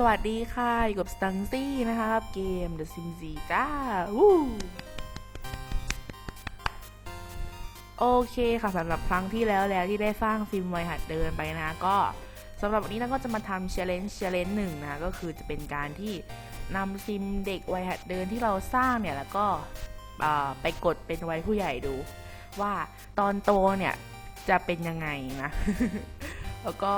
สวัสดีค่ะอยู่กับสตังซี่นะครับเกม The Sims 4จ้าวู้โอเคค่ะสำหรับครั้งที่แล้วแล้วที่ได้สร้างฟิล์มไวหัดเดินไปนะ ก็สำหรับวันนี้เราก็จะมาทำ challenge challenge หนึ่งนะก็คือจะเป็นการที่นำซิมเด็กวัยหัดเดินที่เราสร้างเนี่ยแล้วก็ไปกดเป็นวัยผู้ใหญ่ดู ว่าตอนโตเนี่ยจะเป็นยังไงนะ แล้วก็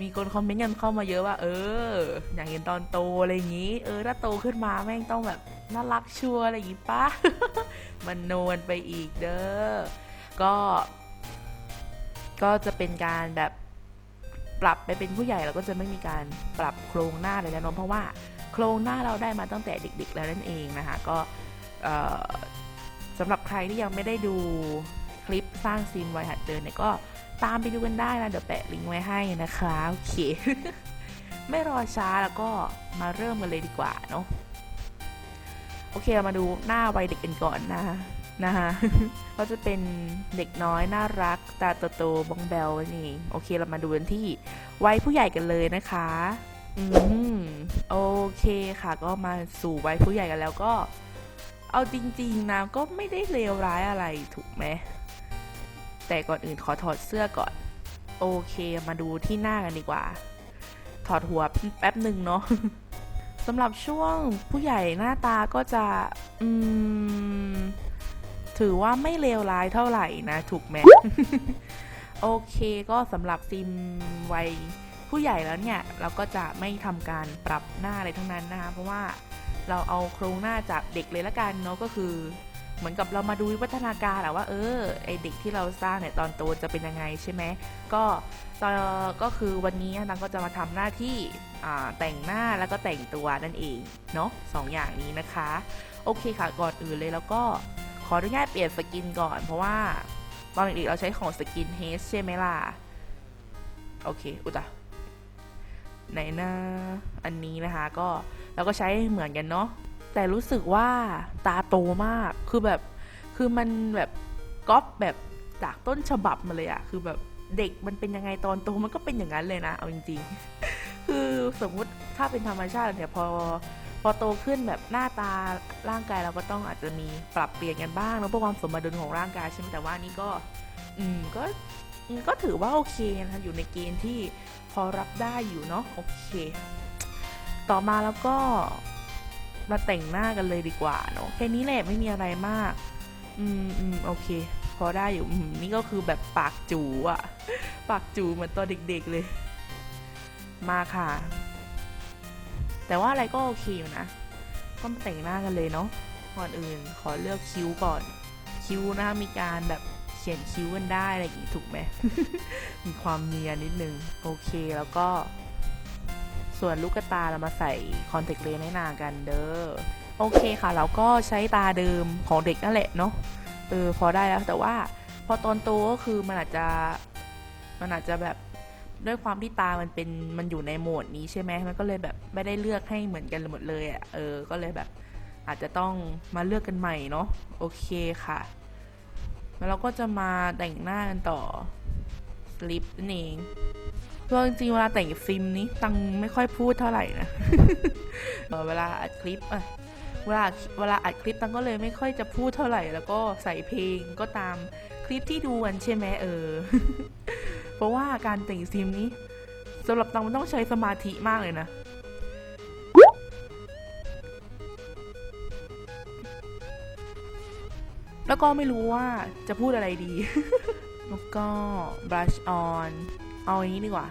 มีคนคอมเมนต์กันเข้ามาเยอะว่า เออ อยากเห็นตอนโตอะไรอย่างนี้ เออถ้าโตขึ้นมาแม่งต้องแบบน่ารักชัวอะไรอย่างงี้ปะมันโนนไปอีกเด้อ ก็ ก็จะเป็นการแบบปรับไปเป็นผู้ใหญ่แล้วก็จะไม่มีการปรับโครงหน้าเลยนะน้องเพราะว่าโครงหน้าเราได้มาตั้งแต่เด็ก ๆ แล้วนั่นเองนะคะ ก็สำหรับใครที่ยังไม่ได้ดูคลิปสร้างซีนไวหัดเดินเนี่ยก็ ตามไปดูกันได้นะ เดี๋ยวแปะลิงก์ไว้ให้นะคะ โอเค ไม่รอช้าแล้วก็มาเริ่มกันเลยดีกว่าเนาะโอเคเรามาดูหน้าวัยเด็กกันก่อนนะนะคะก็จะเป็นเด็กน้อยน่ารัก ตาโตๆบองแบลนี่โอเคเรามาดูกันที่วัยผู้ใหญ่กันเลยนะคะอืมโอเคค่ะ ก็มาสู่วัยผู้ใหญ่กันแล้วก็ เอาจริง ๆนะก็ไม่ได้เลวร้ายอะไรถูกไหม แต่ก่อนอื่นขอถอดเสื้อก่อน โอเคมาดูที่หน้ากันดีกว่า ถอดหัวแป๊บหนึ่งเนาะสำหรับช่วงผู้ใหญ่หน้าตาก็จะอืมถือว่าไม่เลวร้ายเท่าไหร่นะถูกไหมโอเคก็สำหรับซิมวัยผู้ใหญ่แล้วเนี่ย เราก็จะไม่ทำการปรับหน้าอะไรทั้งนั้นนะคะเพราะว่าเราเอาโครงหน้าจากเด็กเลยละกันเนาะก็คือ เหมือนกับเรามาดูวิวัฒนาการอะว่าเออไอเด็กที่เราสร้างเนี่ยตอนโตจะเป็นยังไงใช่ไหมก็ตอนก็คือวันนี้นางก็จะมาทำหน้าที่แต่งหน้าแล้วก็แต่งตัวนั่นเองเนาะสองอย่างนี้นะคะ โอเคค่ะก่อนอื่นเลยแล้วก็ขออนุญาตเปลี่ยนสกินก่อนเพราะว่าตอนเด็กๆเราใช้ของสกินเฮสใช่ไหมล่ะ โอเค อุตะไหนนะ อันนี้นะคะก็เราก็ใช้เหมือนกันเนาะ แต่รู้สึกว่าตาโตมาก คือแบบ คือมันแบบก๊อปแบบจากต้นฉบับมาเลยอะคือแบบเด็กมันเป็นยังไงตอนโตมันก็เป็นอย่างนั้นเลยนะ เอาจริงๆ คือสมมุติถ้าเป็นธรรมชาติเนี่ยพอพอโตขึ้นแบบหน้าตาร่างกายเราก็ต้องอาจจะมีปรับเปลี่ยนกันบ้างแล้วเพื่อความสมดุลของร่างกายใช่ไหมแต่ว่านี่ก็อืมก็ก็ถือว่าโอเคนะคะอยู่ในเกณฑ์ที่พอรับได้อยู่เนาะโอเค ต่อมาแล้วก็ มาแต่งหน้ากันเลยดีกว่าเนาะแค่นี้แหละไม่มีอะไรมาก อืมอืมโอเค พอได้อยู่อืมนี่ก็คือแบบปากจูอะปากจูเหมือนตอนเด็ก ๆเลย มาค่ะ แต่ว่าอะไรก็โอเคอยู่นะก็มาแต่งหน้ากันเลยเนาะก่อนอื่น ขอเลือกคิ้วก่อน คิ้วนะคะมีการแบบเขียนคิ้วกันได้อะไรอย่างงี้ถูกไหมมีความเนียนนิดนึง โอเคแล้วก็ ส่วนลูกตาเรามาใส่คอนแทคเลนส์ให้นางกันเด้อโอเคค่ะ เราก็ใช้ตาเดิมของเด็กนั่นแหละเนาะเออพอได้แล้วแต่ว่าพอตอนโตก็คือมันอาจจะมันอาจจะแบบด้วยความที่ตามันเป็นมันอยู่ในโหมดนี้ใช่ไหมมันก็เลยแบบไม่ได้เลือกให้เหมือนกันหมดเลยอะ่ะเออก็เลยแบบอาจจะต้องมาเลือกกันใหม่เนาะโอเคค่ะแล้วเราก็จะมาแต่งหน้ากันต่อสลิปนั่นเอง ก็จริงๆเวลาแต่งฟิมนี้ตังไม่ค่อยพูดเท่าไหร่นะเออเวลาอัดคลิปอะเวลาเวลาอัดคลิปตังก็เลยไม่ค่อยจะพูดเท่าไหร่ แล้วก็ใส่เพลงก็ตามคลิปที่ดูกันใช่ไหมเออ เพราะว่าการแต่งฟิมนี้สำหรับตังมันต้องใช้สมาธิมากเลยนะแล้วก็ไม่รู้ว่าจะพูดอะไรดี แล้วก็ brush on เอาอันนี้ดีกว่า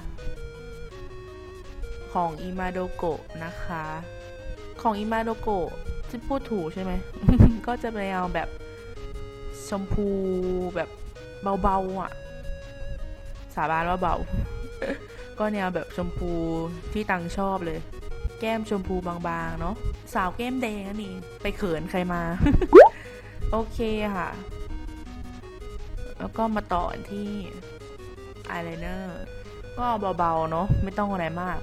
ของ i m a d o k o นะคะ ของ i m a d o k o ที่พูดถูกใช่ไหม ก็จะไปเอาแบบชมพูแบบเบาๆอะ สาบานว่าเบา ก็แนวแบบชมพูที่ตังชอบเลย แก้มชมพูบางๆ เนาะสาวแก้มแดงนั่ไปเขินใครมา โอเคค่ะ แล้วก็มาต่อที่ อายไลเนอร์ก็เบาๆเนาะไม่ต้องอะไรมาก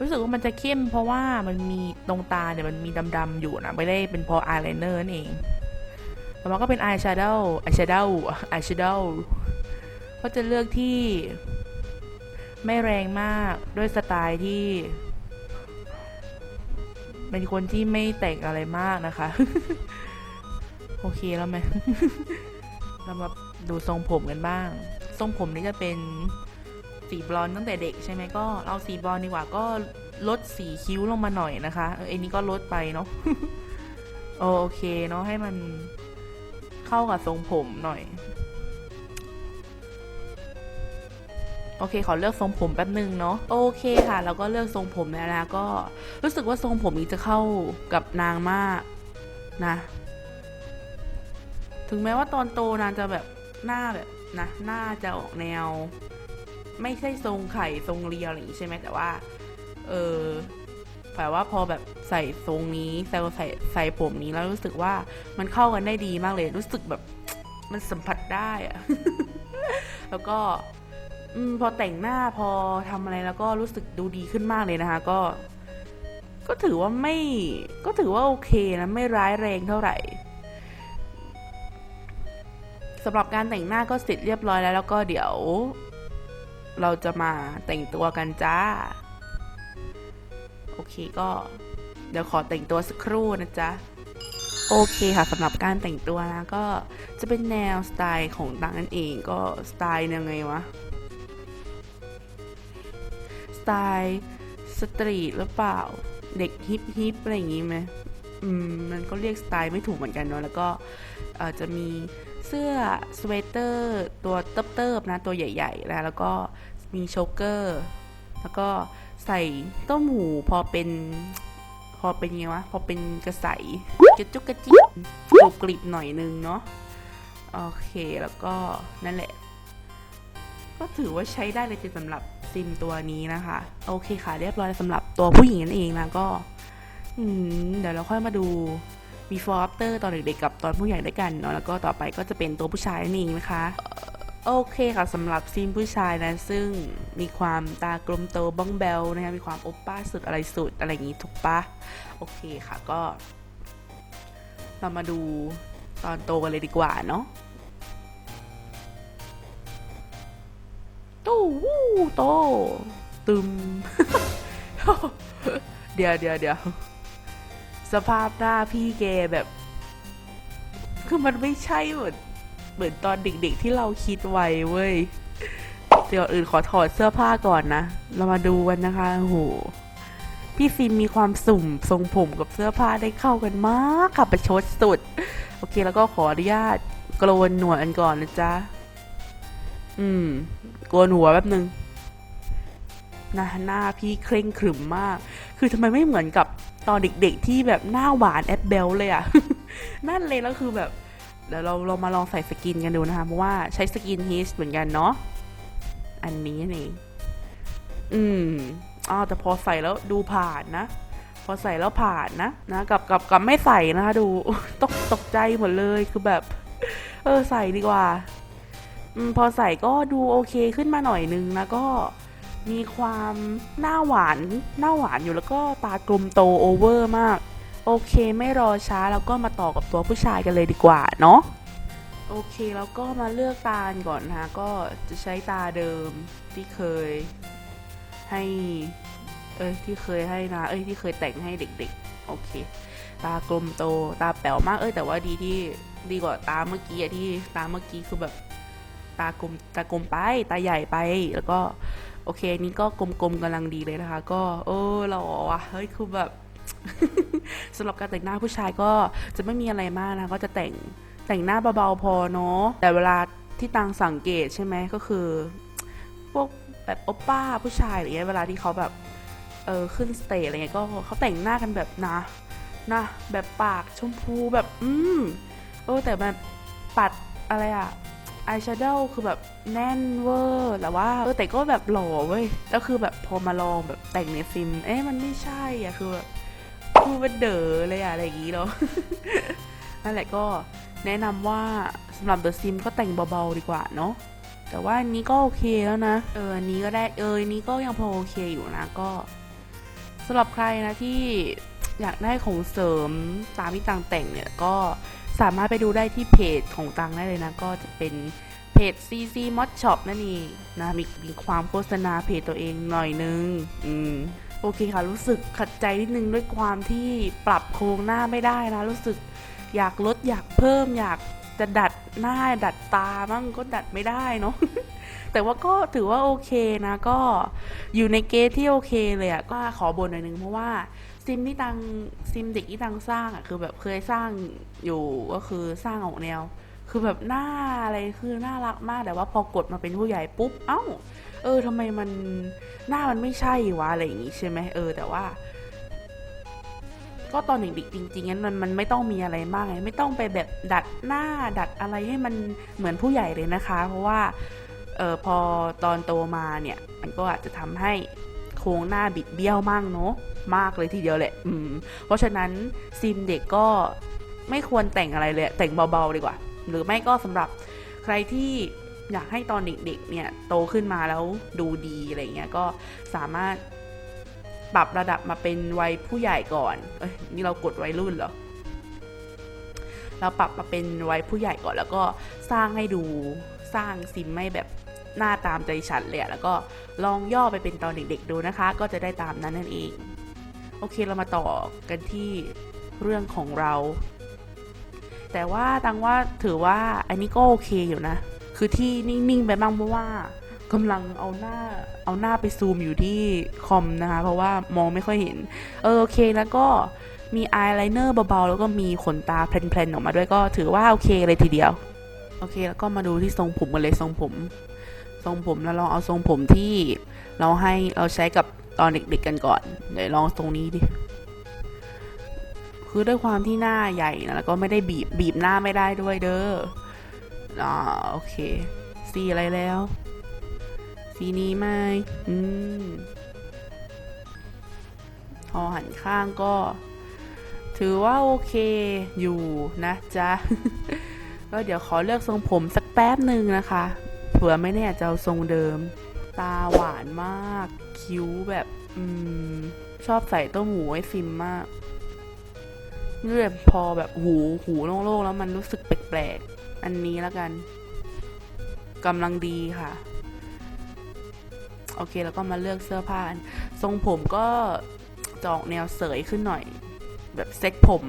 รู้สึกว่ามันจะเข้มเพราะว่ามันมีตรงตาเนี่ยมันมีดำๆอยู่นะไม่ได้เป็นเพราะอายไลเนอร์นั่นเองต่อมาก็เป็นอายแชโดว์อายแชโดว์อายแชโดว์ก็จะเลือกที่ไม่แรงมากด้วยสไตล์ที่ เป็นคนที่ไม่แต่งอะไรมากนะคะ โอเคแล้วไหมเรามาดูทรงผมกันบ้าง ทรงผมนี่จะเป็นสีบลอนตั้งแต่เด็กใช่ไหมก็เอาสีบลอนด์ดีกว่าก็ลดสีคิ้วลงมาหน่อยนะคะเออไอ้นี้ก็ลดไปเนาะโอเคเนาะให้มันเข้ากับทรงผมหน่อย โอเคขอเลือกทรงผมแป๊บนึงเนาะโอเคค่ะ แล้วก็เลือกทรงผมแล้วนะก็รู้สึกว่าทรงผมนี้จะเข้ากับนางมากนะ ถึงแม้ว่าตอนโตนางจะแบบหน้าแบบ นะหน้าจะออกแนว ไม่ใช่ทรงไข่ทรงเรียวอะไรอย่างงี้ใช่ไหมแต่ว่า เออแต่ว่าพอแบบใส่ทรงนี้ใส่ใส่ใส่ผมนี้แล้วรู้สึกว่ามันเข้ากันได้ดีมากเลย รู้สึกแบบมันสัมผัสได้อะแล้วก็อพอแต่งหน้าพอทำอะไรแล้วก็รู้สึกดูดีขึ้นมากเลยนะคะ ก็ ก็ถือว่าไม่ ก็ถือว่าโอเคนะ ไม่ร้ายแรงเท่าไหร่ สำหรับการแต่งหน้าก็เสร็จเรียบร้อยแล้ว แล้วก็เดี๋ยว เราจะมาแต่งตัวกันจ้า โอเคก็ เดี๋ยวขอแต่งตัวสักครู่นะจ๊ะโอเคค่ะสำหรับการแต่งตัวนะก็จะเป็นแนวสไตล์ของต่างนั่นเองก็สไตล์ยังไงวะสไตล์สตรีทหรือเปล่า เด็กฮิปฮิปอะไรอย่างงี้ไหมอืมมันก็เรียกสไตล์ไม่ถูกเหมือนกันเนาะแล้วก็อ่อจะมี เสื้อสเวตเตอร์ตัวเติบๆนะตัวใหญ่ๆนะแล้วก็มีโชกเกอร์ แล้วก็ใส่ต้มหูพอเป็นพอเป็นไงวะพอเป็นกระใสกระจุกกระจิกกรุบกริบหน่อยนึงเนาะโอเคแล้วก็นั่นแหละ ก็ถือว่าใช้ได้เลยสำหรับซิมตัวนี้นะคะ โอเคค่ะ เรียบร้อยสำหรับตัวผู้หญิงนั่นเองนะก็เดี๋ยวเราค่อยมาดู before after ตอนเด็กๆกับตอนผู้ใหญ่ด้วยกันเนาะแล้วก็ต่อไปก็จะเป็นตัวผู้ชายนั่นะคะโอเคค่ะสำหรับซิมผู้ชายนะซึ่งมีความตากลมโตบ้องแบลนะคะมีความโอปป้าสุดอะไรสุดอะไรอย่างงี้ถูกปะโอเคค่ะก็ เรามาดูตอนโตกันเลยดีกว่าเนาะตู้วู้โตตึมเดี๋ยวเดี๋ยวเดี๋ยว สภาพหน้าพี่แกแบบ คือมันไม่ใช่เหมือนเหมือนตอนเด็กๆที่เราคิดไว้เว้ยเดี๋ยวอื่นขอถอดเสื้อผ้าก่อนนะ เรามาดูกันนะคะโอ้โหพี่ซิมมีความสุ่มทรงผมกับเสื้อผ้าได้เข้ากันมากค่ะประชดสุด โอเคแล้วก็ขออนุญาตโกนหนวดอันก่อนนะจ๊ะ อืมโกนหัวแป๊บนึงหน้าหน้าพี่เคร่งขรึมมาก คือทำไมไม่เหมือนกับ ตอนเด็กๆที่แบบหน้าหวานแอปเบลเลยอะนั่นเลยแล้วคือแบบเดี๋ยวเราเรามาลองใส่สกินกันดูนะคะ เพราะว่าใช้สกินฮีสเหมือนกันเนาะอันนี้นี่อืมอ้าวแต่พอใส่แล้วดูผ่านนะ พอใส่แล้วผ่านนะนะกับกับกับไม่ใส่นะคะดูตกตกใจหมดเลยคือแบบ เออใส่ดีกว่าอมพอใส่ก็ดูโอเคขึ้นมาหน่อยนึงนะก็ มีความหน้าหวานหน้าหวานอยู่แล้วก็ตากลมโตโอเวอร์มาก โอเคไม่รอช้าแล้วก็มาต่อกับตัวผู้ชายกันเลยดีกว่าเนาะโอเคแล้วก็มาเลือกตาก่อนนะคะก็จะใช้ตาเดิมที่เคยให้เอ้ยที่เคยให้นะ เอ้ยที่เคยแต่งให้เด็กๆ โอเค ตากลมโตตาแป๋วมากเอ้ยแต่ว่าดีที่ดีกว่าตาเมื่อกี้อะที่ตาเมื่อกี้คือแบบตากลมตากลมไปตาใหญ่ไปแล้วก็ โอเคนี่ก็กลมๆกำลังดีเลยนะคะ ก็เออหล่อว่ะเฮ้ยคือแบบสำหรับการแต่งหน้าผู้ชายก็จะไม่มีอะไรมากนะ ก็จะแต่งแต่งหน้าเบาๆพอเนาะแต่เวลาที่ตังสังเกตใช่ไหมก็คือ พวกแบบโอปป้าผู้ชายอะไรเงี้ยเวลาที่เขาแบบเออขึ้นสเตจอะไรเงี้ยก็เขาแต่งหน้ากันแบบนะนะแบบปากชมพูแบบ อืมเออแต่แบบปัดอะไรอะ อายแชโดว์คือแบบแน่นเวอร์แต่ว่าเออแต่ก็แบบหล่อเว้ยแล้วคือแบบพอมาลองแบบแต่งในฟิล์มเอ๊ะมันไม่ใช่อะคือแบบคือมันเด๋อเลยอะอะไรอย่างงี้เนาะนั่นแหละก็แนะนำว่าสำหรับ The Sim ก็แต่งเบาๆดีกว่าเนาะแต่ว่าอันนี้ก็โอเคแล้วนะ เอออันนี้ก็ได้ เอออันนี้ก็ยังพอโอเคอยู่นะ ก็สำหรับใครนะที่อยากได้ของเสริมตามที่ตังแต่งเนี่ยก็ สามารถไปดูได้ที่เพจของตังได้เลยนะ ก็จะเป็นเพจ CC Mod Shop นั่นเองนะมีมีความโฆษณาเพจตัวเองหน่อยนึง อืมโอเคค่ะ รู้สึกขัดใจนิดนึงด้วยความที่ปรับโครงหน้าไม่ได้นะ รู้สึกอยากลดอยากเพิ่มอยากจะดัดหน้าดัดตามั่งก็ดัดไม่ได้เนาะแต่ว่าก็ถือว่าโอเคนะ ก็อยู่ในเกณฑ์ที่โอเคเลยอะก็ขอบ่นหน่อยนึงเพราะว่า ซิมที่ตังซิมเด็กที่ตังสร้างอะคือแบบเคยสร้างอยู่ก็คือสร้างออกแนว คือแบบหน้าอะไรคือน่ารักมากแต่ว่าพอกดมาเป็นผู้ใหญ่ปุ๊บเอ้า เออทำไมมันหน้ามันไม่ใช่วะอะไรอย่างงี้ใช่ไหมเออแต่ว่า ก็ตอนเด็กๆจริงๆงั้นมันมันไม่ต้องมีอะไรมากไงไม่ต้องไปแบบดัดหน้าดัดอะไรให้มันเหมือนผู้ใหญ่เลยนะคะ เพราะว่าเออพอตอนโตมาเนี่ย มันก็อาจจะทำให้ ครงหน้าบิดเบี้ยวมากเนาะมากเลยทีเดียวแหละ อืม เพราะฉะนั้นซิมเด็กก็ไม่ควรแต่งอะไรเลย แต่งเบาๆดีกว่า หรือไม่ก็สำหรับใครที่อยากให้ตอนเด็กๆ เนี่ยโตขึ้นมาแล้วดูดีอะไรเงี้ยก็สามารถปรับระดับมาเป็นวัยผู้ใหญ่ก่อน เอ้ยนี่เรากดวัยรุ่นเหรอ เราปรับมาเป็นวัยผู้ใหญ่ก่อนแล้วก็สร้างให้ดูสร้างซิมไม่แบบ หน้าตามใจฉันเลยอะแล้วก็ลองย่อไปเป็นตอนเด็กๆดูนะคะ ก็จะได้ตามนั้นนั่นเอง โอเคเรามาต่อกันที่เรื่องของเรา แต่ว่าตังว่าถือว่าอันนี้ก็โอเคอยู่นะ คือที่นิ่งๆไปบ้างเพราะว่ากำลังเอาหน้าเอาหน้าไปซูมอยู่ที่คอมนะคะ เพราะว่ามองไม่ค่อยเห็น เออโอเคแล้วก็มีอายไลเนอร์เบาๆ แล้วก็มีขนตาแพลนๆออกมาด้วยก็ถือว่าโอเคเลยทีเดียว โอเค แล้วก็มาดูที่ทรงผมกันเลยทรงผม รงผมแล้วลองเอาทรงผมที่เราให้เราใช้กับตอนเด็กๆกันก่อนเดี๋ยวลองตรงนี้ดิคือด้วยความที่หน้าใหญ่นะแล้วก็ไม่ได้บีบบีบหน้าไม่ได้ด้วยเด้ออ่าโอเคสีอะไรแล้วสีนี้ไหมอืมพอหันข้างก็ ถือว่าโอเคอยู่นะจ๊ะ ก็เดี๋ยวขอเลือกทรงผมสักแป๊บหนึ่งนะคะ เผื่อไม่แน่จะเอาทรงเดิม ตาหวานมาก คิ้วแบบอืมชอบใส่ต้มหูไอ้ฟิมมากนี่แบบพอแบบหูหูโล่งๆแล้วมันรู้สึกแปลกๆ อันนี้แล้วกันกำลังดีค่ะ โอเคแล้วก็มาเลือกเสื้อผ้าทรงผมก็จออกแนวเสยขึ้นหน่อย แบบเซ็ตผม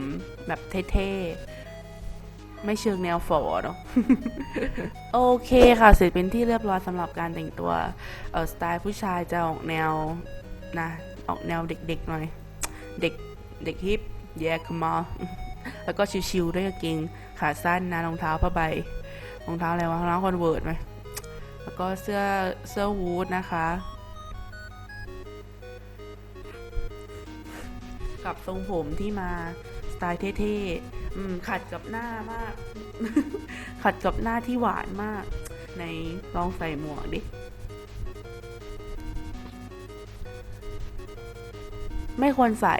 แบบเท่ๆ ไม่เชิงแนวฝอเนาะโอเคค่ะ เสร็จเป็นที่เรียบร้อยสำหรับการแต่งตัวเออสไตล์ผู้ชายจะออกแนวนะออกแนวเด็กๆหน่อย เด็กเด็กฮิปแยกมาแล้วก็ชิวๆด้วยกางเกงขาสั้นนะรองเท้าผ้าใบรองเท้าอะไรวะรองเท้าคอนเวิร์ตไหมแล้วก็เสื้อเสื้อวูดนะคะกับทรงผมที่มาสไตล์เท่ๆ ขัดกับหน้ามาก ขัดกับหน้าที่หวานมาก ในลองใส่หมวกดิ ไม่ควรใส่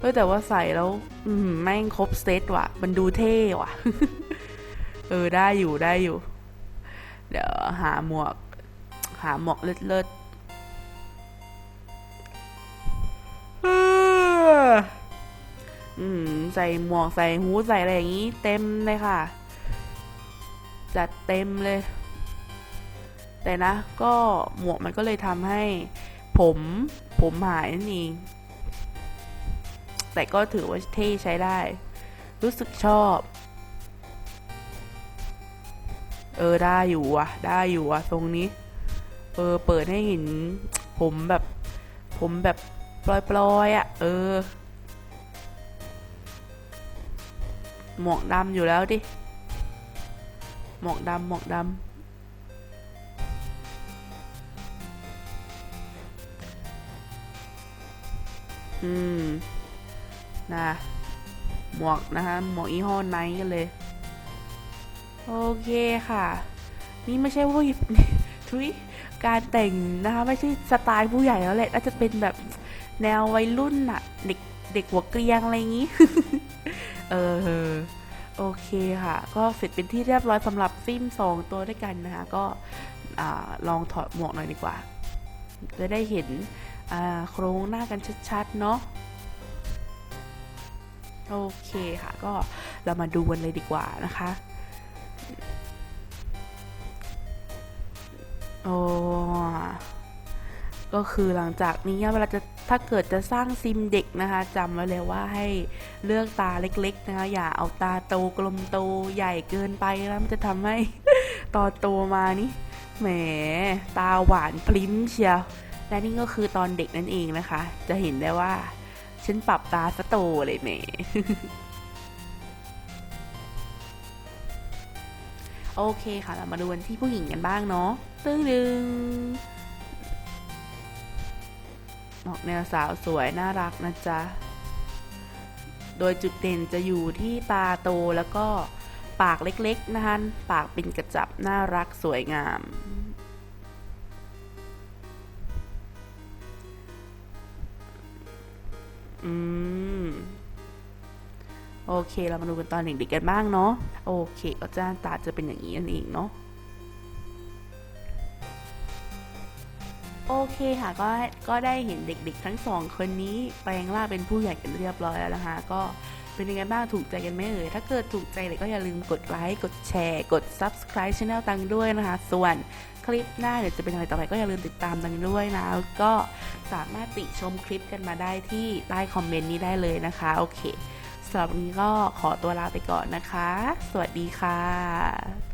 เออแต่ว่าใส่แล้ว อืมแม่งครบเซตว่ะ มันดูเท่ว่ะ เออได้อยู่ได้อยู่ เดี๋ยวหาหมวก หาหมวกเลิศๆ อืมใส่หมวกใส่หูใส่อะไรอย่างนี้ เต็มเลยค่ะ จัดเต็มเลย แต่นะ ก็หมวกมันก็เลยทำให้ ผมผมหายนั่นเองแต่ก็ถือว่าเท่ใช้ได้ รู้สึกชอบ เออได้อยู่ว่ะได้อยู่ว่ะทรงนี้ เออเปิดให้เห็น ผมแบบ ผมแบบปลอยๆอะเออ หมวกดำอยู่แล้วดิ หมวกดำหมวกดำอืม นะ หมวกนะคะหมวกยี่ห้อไนท์กันเลย โอเคค่ะ นี่ไม่ใช่ผู้ทุยการแต่งนะคะไม่ใช่สไตล์ผู้ใหญ่แล้วแหละน่าจะเป็นแบบแนววัยรุ่นอะเด็กเด็กหัวเกรียงอะไรอย่างงี้ เออโอเคค่ะ ก็เสร็จเป็นที่เรียบร้อยสำหรับฟิล์มสองตัวด้วยกันนะคะ ก็อลองถอดหมวกหน่อยดีกว่า จะได้เห็นโครงหน้ากันชัดๆ เนาะโอเคค่ะ ก็เรามาดูกันเลยดีกว่านะคะ โอ้ ก็คือหลังจากนี้เวลาจะถ้าเกิดจะสร้างซิมเด็กนะคะจำไว้เลยว่าให้เลือกตาเล็กๆนะคะอย่าเอาตาโตกลมโตใหญ่เกินไปนะมันจะทำให้ตอนโตมานี่แหมตาหวานพลิ้มเชียวและนี่ก็คือตอนเด็กนั่นเองนะคะ จะเห็นได้ว่าฉันปรับตาสะโตเลยแหมโอเคค่ะเรามาดูกันที่ผู้หญิงกันบ้างเนาะตึ้งดึง ออกแนวสาวสวยน่ารักนะจ๊ะ โดยจุดเด่นจะอยู่ที่ตาโตแล้วก็ปากเล็กๆนะคะปากเป็นกระจับน่ารักสวยงาม อืม โอเค เรามาดูกันตอนเด็กๆกันบ้างเนาะ โอเค ก็จะหน้าตาจะเป็นอย่างนี้นั่นเองเนาะ โอเคค่ะก็ก็ได้เห็นเด็กๆ ทั้งสองคนนี้แปลงร่างเป็นผู้ใหญ่กันเรียบร้อยแล้วนะคะ ก็เป็นยังไงบ้างถูกใจกันไหมเอ่ยถ้าเกิดถูกใจเลยก็อย่าลืมกดไลค์กดแชร์ กด subscribe channel ตังด้วยนะคะ ส่วนคลิปหน้าเดี๋ยวจะเป็นอะไรต่อไปก็อย่าลืมติดตามตังด้วยนะก็สามารถติชมคลิปกันมาได้ที่ใต้คอมเมนต์นี้ได้เลยนะคะ โอเคสำหรับวันนี้ก็ขอตัวลาไปก่อนนะคะ สวัสดีค่ะ